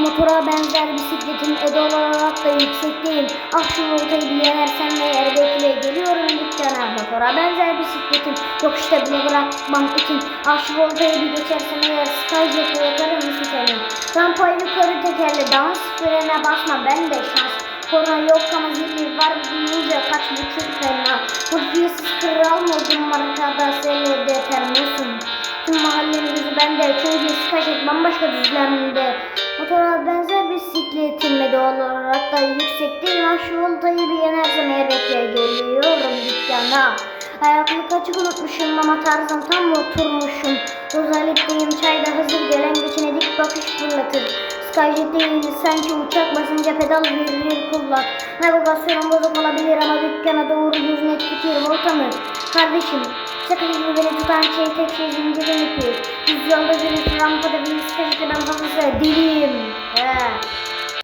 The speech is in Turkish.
Motora benzer bisikletim öde olarak da yüksekteyim. Ah şu ortayı bile versen ve yer bekle geliyorum dükkana. Motora benzer bisikletim yok işte bile bırakmam için. Ah şu ortayı bir geçersen eğer skyjet'e yakarım seni. Rampayı yukarı tekerle dans frene basma ben de şans. Korna yok ama zilli var bir Modum markada seyrede termosun. Tüm mahallenin gözü bende çünkü skajet bambaşka düzlemde. Motora benzer bisikletim doğal olarak da yüksek değil. Ha şu voltayı bir yenersem bekle geliyorum dükkana. Hayatımı açık unutmuşum ama tarzım tam oturmuşum. Rozalip'teyim çayda hazır gelen geçine dik bakış fırlatır. Skyjet değil sanki uçak basınca pedal verir kullan. Navigasyon bozuk olabilir ama dükkana doğru yüzüne tutuyor voltamı. Kardeşim şaka gibi beni tutan şey tek şey zincirin ipi. Düz yolda yürüyüş rampada bir Skyjet'e ben deliyim. He.